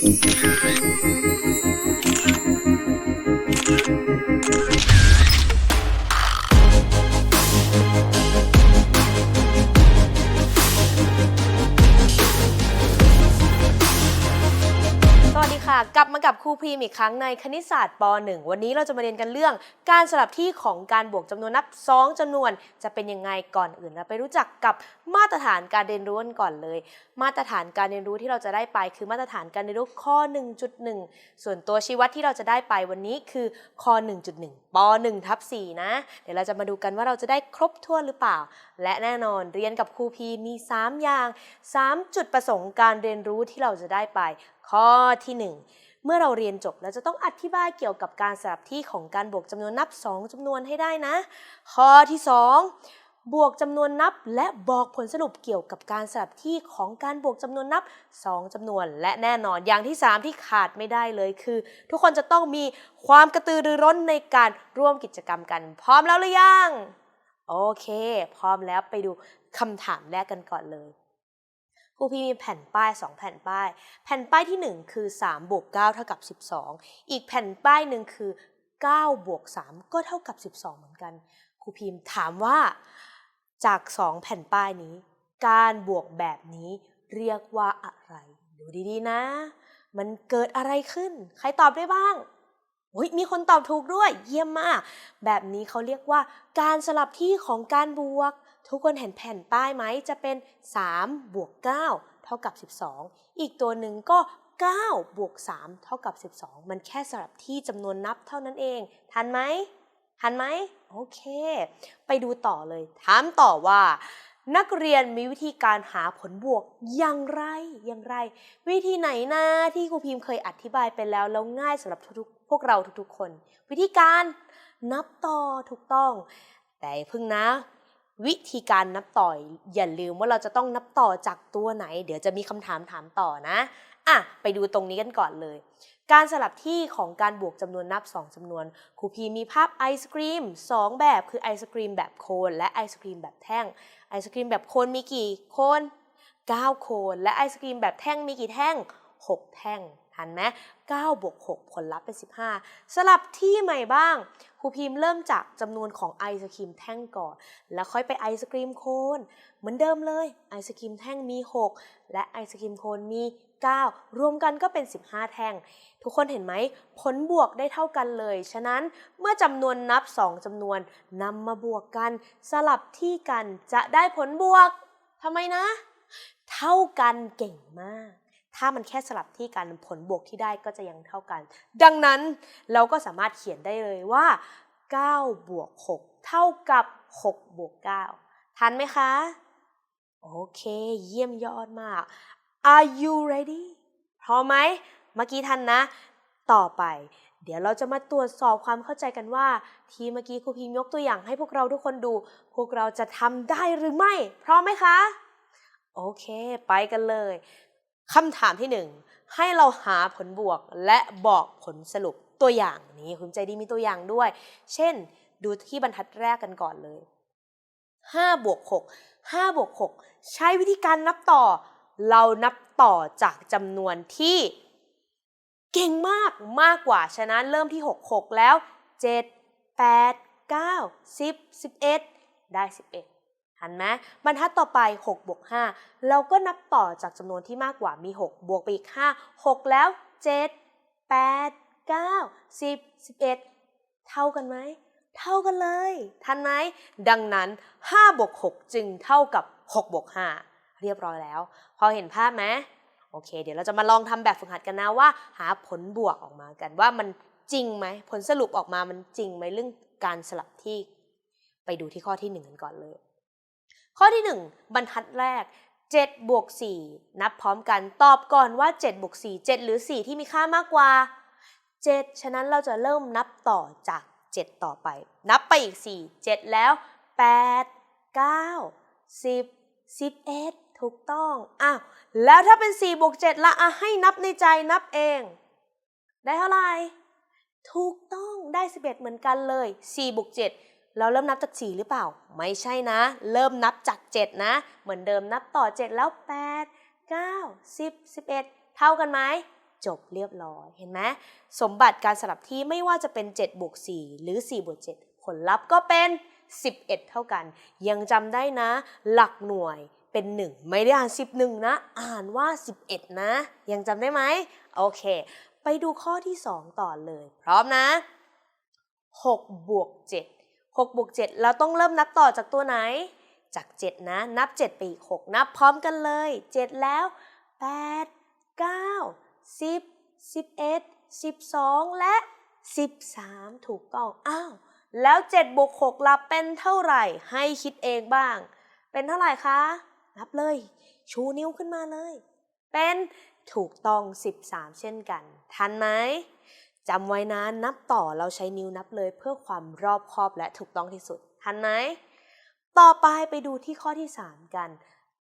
Kind. กับครูพรีมอีกครั้งในคณิตศาสตร์ป .1 วันนี้เราจะมาเรียนกันเรื่อง การสลับที่ของการบวกจำนวนนับ 2จำนวน จะเป็นยังไงก่อนอื่นเราไปรู้จักกับมาตรฐานการเรียนรู้กันก่อนเลย มาตรฐานการเรียนรู้ที่เราจะได้ไปคือมาตรฐานการเรียนรู้ข้อ 1.1 ส่วนตัวชี้วัดที่เราจะได้ไปวันนี้คือข้อ 1.1ป .1 ทับ4นะ เดี๋ยวเราจะมาดูกันว่าเราจะได้ครบถ้วนหรือเปล่า และแน่นอนเรียนกับครูพีมี 3 อย่าง 3 จุดประสงค์การเรียนรู้ที่เราจะได้ไป ข้อที่ 1 เมื่อเราเรียนจบเราจะต้องอธิบายเกี่ยวกับการสลับที่ของการบวกจำนวนนับ 2จำนวนให้ได้นะ ข้อที่ 2 บวกจำนวนนับ และบอกผลสรุปเกี่ยวกับการสลับที่ของการบวกจำนวนนับ 2จำนวน และแน่นอนอย่างที่ 3 ที่ขาดไม่ได้เลยคือ ทุกคนจะต้องมีความกระตือรือร้นในการร่วมกิจกรรมกัน พร้อมแล้วหรือยังโอเค พร้อมแล้วไปดูคำถามแรกกันก่อนเลย ครูพี่มีแผ่นป้าย 2 แผ่นป้าย แผ่นป้ายที่ 1 คือ3บวก9เท่ากับ 12 อีกแผ่นป้ายหนึ่งคือ9บวก3ก็เท่ากับ 12 เหมือนกัน ครูพิมพ์ถามว่า จาก 2 แผ่นป้ายนี้ การบวกแบบนี้เรียกว่าอะไร ดูดีๆนะ มันเกิดอะไรขึ้น ใครตอบได้บ้างโอ้ยมีคนตอบถูกด้วย เยี่ยมมาก แบบนี้เขาเรียกว่า การสลับที่ของการบวก ทุกคนเห็นแผ่นป้ายไหมจะเป็น 3 บวก 9 เท่ากับ 12 อีกตัวหนึ่งก็ 9 บวก 3 เท่ากับ 12 มันแค่สลับที่จำนวนนับเท่านั้นเอง ทันไหมทันไหมโอเค ไปดูต่อเลย ถามต่อว่า นักเรียนมีวิธีการหาผลบวกอย่างไรอย่างไร วิธีไหนนะที่ครูพิมพ์เคยอธิบายไปแล้ว แล้วง่ายสำหรับทุกพวกเราทุกๆคน วิธีการนับต่อถูกต้อง แต่เพึ่งนะ วิธีการนับต่ออย่าลืมว่าเราจะต้องนับต่อจากตัวไหน เดี๋ยวจะมีคำถามถามต่อนะอะไปดูตรงนี้กันก่อนเลย การสลับที่ของการบวกจำนวนนับ 2จำนวนครูพีมีภาพไอศครีม 2 แบบคือไอศครีมแบบโคนและไอศครีมแบบแท่งไอศครีมแบบโคนมีกี่โคน 9 โคน และไอศครีมแบบแท่งมีกี่แท่ง 6 แท่ง ทันไหม9บวก6ผลลัพธ์เป็น 15 สลับที่ใหม่บ้างครูพิมพ์เริ่มจากจำนวนของไอศครีมแท่งก่อน แล้วค่อยไปไอศครีมโคนเหมือนเดิมเลย ไอศครีมแท่งมี 6 และไอศครีมโคนมี 9 รวมกันก็เป็น 15 แท่ง ทุกคนเห็นไหม ผลบวกได้เท่ากันเลย ฉะนั้นเมื่อจำนวนนับ 2จำนวนนำมาบวกกัน สลับที่กันจะได้ผลบวกทำไมนะ เท่ากันเก่งมาก ถ้ามันแค่สลับที่กันผลบวกที่ได้ก็จะยังเท่ากัน ดังนั้นเราก็สามารถเขียนได้เลยว่า9บวก6เท่ากับ6บวก9ทันไหมคะ โอเค เยี่ยมยอดมาก Are you ready พร้อมไหม เมื่อกี้ทันนะ ต่อไป เดี๋ยวเราจะมาตรวจสอบความเข้าใจกันว่า ที่เมื่อกี้ครูพิมยกตัวอย่างให้พวกเราทุกคนดู พวกเราจะทำได้หรือไม่ พร้อมไหมคะ โอเค ไปกันเลย คำถามที่หนึ่งให้เราหาผลบวกและบอกผลสรุปตัวอย่างนี้คุณใจดีมีตัวอย่างด้วย เช่น ดูที่บรรทัดแรกกันก่อนเลย5บวก6 5บวก6ใช้วิธีการนับต่อ เรานับต่อจากจำนวนที่ เก่งมากมากกว่าฉะนั้นเริ่มที่ 6 6 แล้ว 7 8 9 10 11 ได้ 11 หันไหมบรรทัดต่อไป6บวก5เราก็นับต่อจากจำนวนที่มากกว่ามี 6 บวกไปอีก 5 6 แล้ว 7 8 9 10 11 เท่ากันไหม เท่ากันเลย ทันไหม ดังนั้น5บวก6จึงเท่ากับ6บวก5เรียบร้อยแล้ว พอเห็นภาพไหมโอเค เดี๋ยวเราจะมาลองทำแบบฝึกหัดกันนะว่า หาผลบวกออกมากันว่ามันจริงไหม ผลสรุปออกมามันจริงไหมเรื่องการสลับที่ ไปดูที่ข้อที่หนึ่งกันก่อนเลย ข้อที่หนึ่งบรรทัดแรก7บวก4นับพร้อมกันตอบก่อนว่า7บวก4 7 หรือ 4 ที่มีค่ามากกว่า 7 ฉะนั้นเราจะเริ่มนับต่อจาก 7 ต่อไป นับไปอีก 4 7 แล้ว 8 9 10 11 ถูกต้องอ้าวแล้วถ้าเป็น 4 บวก 7 ละอะให้นับในใจนับเอง ได้เท่าไหร่ ถูกต้องได้ 11 เหมือนกันเลย 4 บวก 7 เราเริ่มนับจาก 4 หรือเปล่า ไม่ใช่นะ เริ่มนับจาก 7 นะ เหมือนเดิมนับต่อ 7 แล้ว 8 9 10 11 เท่ากันไหม จบเรียบร้อย เห็นไหมสมบัติการสลับที่ไม่ว่าจะเป็น 7 บวก 4 หรือ 4 บวก 7 ผลลัพธ์ก็เป็น 11 เท่ากัน ยังจำได้นะ หลักหน่วยเป็น 1 ไม่ได้อ่าน 11 นะ อ่านว่า 11 นะ ยังจำได้ไหม โอเค ไปดูข้อที่ 2 ต่อเลย พร้อมนะ 6 บวก 7 6บวก7เราต้องเริ่มนับต่อจากตัวไหน จาก 7 นะ นับ 7 ไปอีก 6 นับพร้อมกันเลย 7 แล้ว 8 9 10 11 12 และ 13 ถูกต้อง อ้าว แล้ว7บวก6ลับเป็นเท่าไหร่ ให้คิดเองบ้าง เป็นเท่าไหร่คะ นับเลย ชูนิ้วขึ้นมาเลย เป็นถูกต้อง 13 เช่นกัน ทันไหม จำไว้นะนับต่อเราใช้นิ้วนับเลยเพื่อความรอบคอบและถูกต้องที่สุด ทันไหม ต่อไปไปดูที่ข้อที่ 3 กัน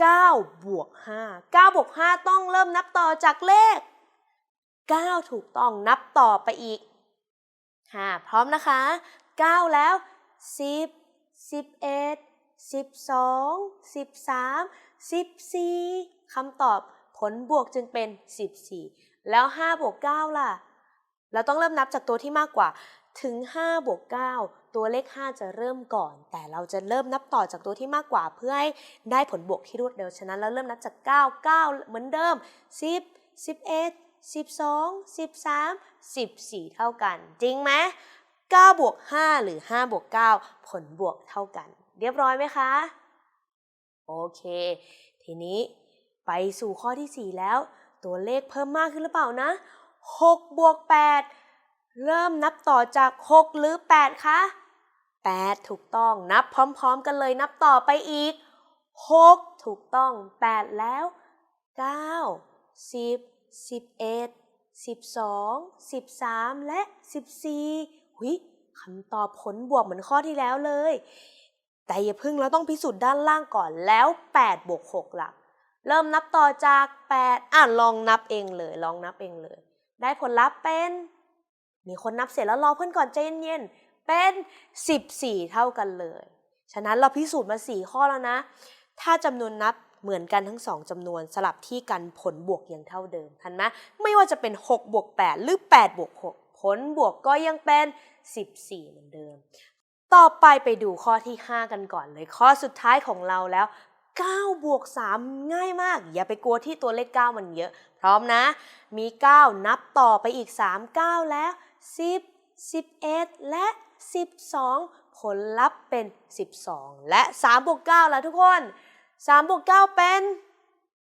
9บวก5 9บวก5ต้องเริ่มนับต่อจากเลข 9 ถูกต้องนับต่อไปอีกค่ะพร้อมนะคะ 9 แล้ว 10 11 12 13 14คำตอบผลบวกจึงเป็น 14 แล้ว 5 บวก 9 ล่ะ เราต้องเริ่มนับจากตัวที่มากกว่าถึง 5 บวก 9 ตัวเลข 5 จะเริ่มก่อน แต่เราจะเริ่มนับต่อจากตัวที่มากกว่า เพื่อให้ได้ผลบวกที่รวดเร็ว ฉะนั้นเราเริ่มนับจาก 9 9 เหมือนเดิม 10 11 12 13 14 เท่ากัน จริงไหม9บวก 5 หรือ 5 บวก 9 ผลบวกเท่ากัน เรียบร้อยไหมคะ โอเค ทีนี้ไปสู่ข้อที่ 4 แล้ว ตัวเลขเพิ่มมากขึ้นหรือเปล่านะ 6บวก8เริ่มนับต่อจาก 6 หรือ 8 คะ 8 ถูกต้องนับพร้อมๆ กันเลยนับต่อไปอีก 6 ถูกต้อง 8 แล้ว 9 10 11 12 13 และ 14 หุยคำตอบผลบวกเหมือนข้อที่แล้วเลย แต่อย่าเพึ่งเราต้องพิสูจน์ด้านล่างก่อนแล้ว 8 บวก 6 หลัก เริ่มนับต่อจาก 8 อะลองนับเองเลย ลองนับเองเลย ได้ผลลัพธ์เป็น มีคนนับเสร็จแล้วรอเพื่อนก่อนใจเย็นๆ เป็น 14 เท่ากันเลย ฉะนั้นเราพิสูจน์มา 4 ข้อแล้วนะ ถ้าจำนวนนับเหมือนกันทั้ง 2จำนวนสลับที่กันผลบวกยังเท่าเดิมทันไหมไม่ว่าจะเป็น 6 บวก 8 หรือ 8 บวก 6 ผลบวกก็ยังเป็น 14 เหมือนเดิม ต่อไปไปดูข้อที่ 5 กันก่อนเลย ข้อสุดท้ายของเราแล้ว9บวก3ง่ายมาก อย่าไปกลัวที่ตัวเลข 9 มันเยอะ พร้อมนะ มี 9 นับต่อไปอีก 3 9 แล้ว 10 11 และ 12 ผลลัพธ์เป็น 12 และ3บวก9แล้วทุกคน3บวก9เป็น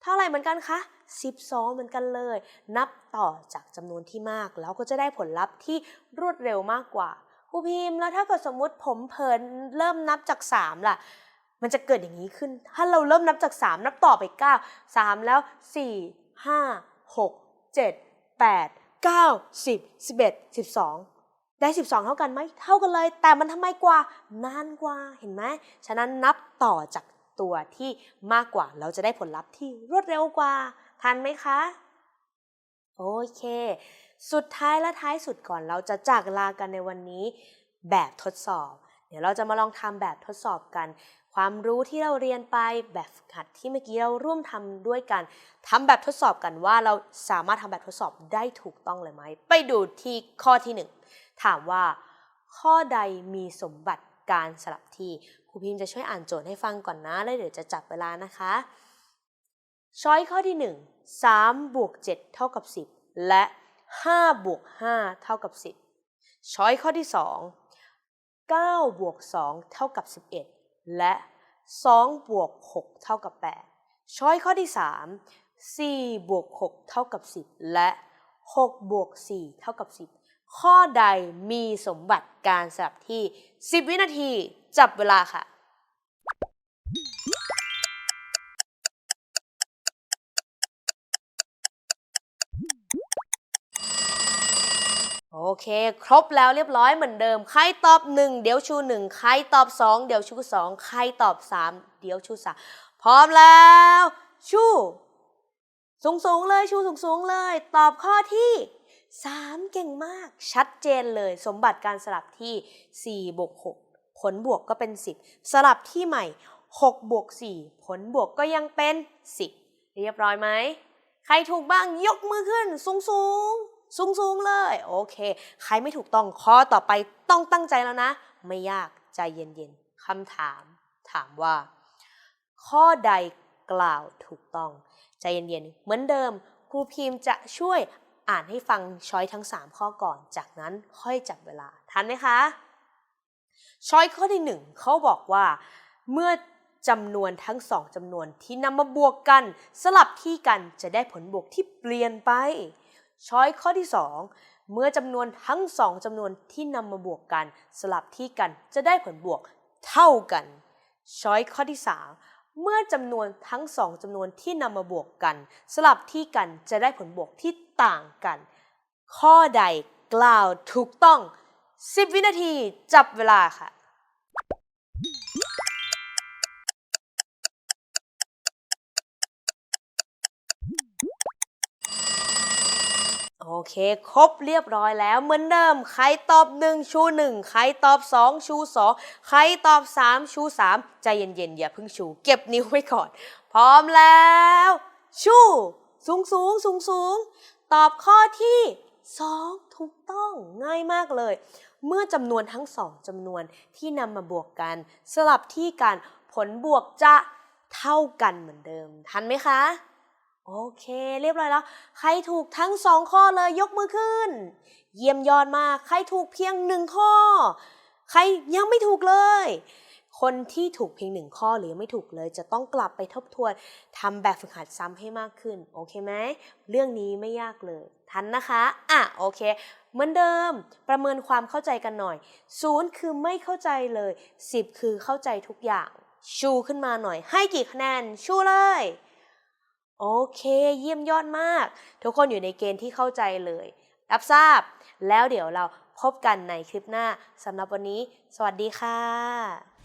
เท่าไหร่เหมือนกันคะ12 เหมือนกันเลย นับต่อจากจำนวนที่มากแล้วก็จะได้ผลลัพธ์ที่รวดเร็วมากกว่าครูพิมพ์แล้วถ้าเกิดสมมุติผมเผินเริ่มนับจาก 3 ล่ะ มันจะเกิดอย่างนี้ขึ้น ถ้าเราเริ่มนับจาก 3 นับต่อไป 9 3 แล้ว 4 5 6 7 8 9 10 11 12ได้ 12 เท่ากันไหม เท่ากันเลย แต่มันทำไมกว่า นานกว่า เห็นไหม ฉะนั้นนับต่อจากตัวที่มากกว่า เราจะได้ผลลัพธ์ที่รวดเร็วกว่า ทันไหมคะ โอเค สุดท้ายและท้ายสุดก่อน เราจะจากลากันในวันนี้ แบบทดสอบ เดี๋ยวเราจะมาลองทำแบบทดสอบกัน ความรู้ที่เราเรียนไปแบบฝึกหัดที่เมื่อกี้เราร่วมทำด้วยกันทำแบบทดสอบกันว่าเราสามารถทำแบบทดสอบได้ถูกต้องเลยไหม ไปดูที่ข้อที่หนึ่งถามว่า ข้อใดมีสมบัติการสลับที่ครูพิมพ์จะช่วยอ่านโจทย์ให้ฟังก่อนนะแล้วเดี๋ยวจะจับเวลานะคะช้อยข้อที่ 1 3บวก7เท่ากับ 10 และ 5 บวก 5 เท่ากับ 10ช้อยข้อที่ 2 9 บวก 2 เท่ากับ 11 และ2บวก6เท่ากับ8ช้อยข้อที่ 3 4บวก6เท่ากับ 10 และ6บวก4เท่ากับ 10 ข้อใดมีสมบัติการสลับที่ 10 วินาที จับเวลาค่ะ เค ครบแล้วเรียบร้อยเหมือนเดิม ใครตอบ 1 เดี๋ยวชู 1 ใครตอบ 2 เดี๋ยวชู 2 ใครตอบ 3 เดี๋ยวชู 3 พร้อมแล้ว ชู สูงสูงเลยชูสูงสูงเลย ตอบข้อที่ 3 เก่งมาก ชัดเจนเลย สมบัติการสลับที่4บวก6ผลบวกก็เป็น 10 สลับที่ใหม่6บวก4ผลบวกก็ยังเป็น 10 เรียบร้อยไหม ใครถูกบ้างยกมือขึ้นสูงสูง สูงๆเลย โอเค ใครไม่ถูกต้องข้อต่อไปต้องตั้งใจแล้วนะ ไม่ยากใจเย็นๆคำถาม ถามว่า ข้อใดกล่าวถูกต้อง ใจเย็นๆเหมือนเดิม ครูพิมพ์จะช่วยอ่านให้ฟังช้อยทั้ง 3 ข้อก่อน จากนั้นค่อยจับเวลา ทันไหมคะ ช้อยข้อที่หนึ่งเขาบอกว่า เมื่อจำนวนทั้งสองจำนวนที่นำมาบวกกัน สลับที่กันจะได้ผลบวกที่เปลี่ยนไป ช้อยข้อที่สองเมื่อจำนวนทั้งสองจำนวนที่นำมาบวกกันสลับที่กันจะได้ผลบวกเท่ากัน ช้อยข้อที่สามเมื่อจำนวนทั้งสองจำนวนที่นำมาบวกกัน สลับที่กันจะได้ผลบวกที่ต่างกัน ข้อใดกล่าวถูกต้อง 10 วินาทีจับเวลาค่ะ เค ครบเรียบร้อยแล้วเหมือนเดิมใครตอบ 1 ชู 1 ใครตอบ 2 ชู 2 ใครตอบ 3 ชู 3 ใจเย็นๆ อย่าเพิ่งชู เก็บนิ้วไว้ก่อน พร้อมแล้ว ชู สูงสูงสูงสูงตอบข้อที่ 2 ถูกต้องง่ายมากเลย เมื่อจำนวนทั้งสองจำนวนที่นำมาบวกกัน สลับที่กันผลบวกจะเท่ากันเหมือนเดิม ทันไหมคะ โอเค เรียบร้อยแล้ว ใครถูกทั้งสองข้อเลยยกมือขึ้น เยี่ยมยอดมาก ใครถูกเพียงหนึ่งข้อ ใครยังไม่ถูกเลย คนที่ถูกเพียงหนึ่งข้อหรือยังไม่ถูกเลย จะต้องกลับไปทบทวนทำแบบฝึกหัดซ้ำให้มากขึ้น โอเคไหม เรื่องนี้ไม่ยากเลย ทันนะคะ อะ โอเค เหมือนเดิม ประเมินความเข้าใจกันหน่อย ศูนย์คือไม่เข้าใจเลยสิบคือเข้าใจทุกอย่าง ชูขึ้นมาหน่อย ให้กี่คะแนน ชูเลย โอเค เยี่ยมยอดมาก ทุกคนอยู่ในเกณฑ์ที่เข้าใจเลย รับทราบ แล้วเดี๋ยวเราพบกันในคลิปหน้าสำหรับวันนี้ สวัสดีค่ะ